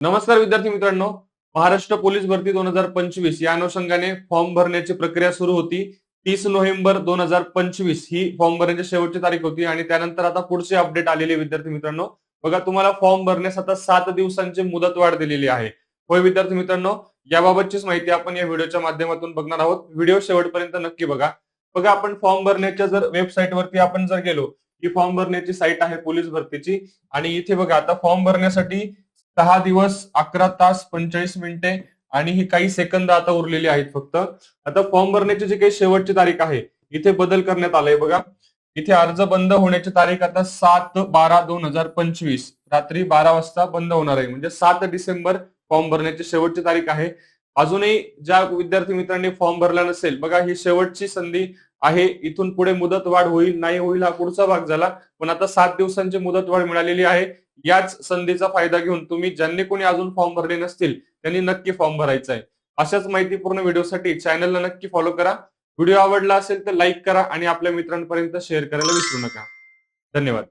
नमस्कार विद्यार्थी मित्रांनो. महाराष्ट्र पोलीस भरती दोन हजार पंचवीस या अनुषंगाने फॉर्म भरण्याची प्रक्रिया सुरू होती. तीस नोव्हेंबर दोन हजार पंचवीस ही फॉर्म भरण्याची शेवटची तारीख होती आणि त्यानंतर आता पुढचे अपडेट आलेले विद्यार्थी मित्रांनो. बघा तुम्हाला फॉर्म भरण्यास आता सात दिवसांची मुदत वाढ दिलेली आहे. होय विद्यार्थी मित्रांनो याबाबतचीच माहिती आपण या व्हिडिओच्या माध्यमातून बघणार आहोत. व्हिडिओ शेवटपर्यंत नक्की बघा. बघा आपण फॉर्म भरण्याच्या जर वेबसाईट वरती आपण जर गेलो ही फॉर्म भरण्याची साईट आहे पोलीस भरतीची. आणि इथे बघा आता फॉर्म भरण्यासाठी सहा दिवस अकरा तास पंचेचाळीस मिनिटे आणि ही काही सेकंद आता उरलेली आहेत फक्त. आता फॉर्म भरण्याची जी काही शेवटची तारीख आहे इथे बदल करण्यात आलाय बघा. इथे अर्ज बंद होण्याची तारीख आता सात बारा दोन हजार पंचवीस. रात्री बारा वाजता बंद होणार आहे. म्हणजे सात डिसेंबर फॉर्म भरण्याची शेवटची तारीख आहे. अजूनही ज्या विद्यार्थी मित्रांनी फॉर्म भरला नसेल बघा ही शेवटची संधी आहे. इथून पुढे मुदत वाढ होईल नाही होईल हा पुढचा भाग झाला. पण आता सात दिवसांची मुदत वाढ मिळालेली आहे. याच संधीचा फायदा घेऊन तुम्ही ज्यांनी कोणी अजून फॉर्म भरले नसतील त्यांनी नक्की फॉर्म भरायचा आहे. अशाच माहितीपूर्ण व्हिडिओसाठी चॅनलला नक्की फॉलो करा. व्हिडिओ आवडला असेल तर लाईक करा आणि आपल्या मित्रांपर्यंत शेअर करायला विसरू नका. धन्यवाद.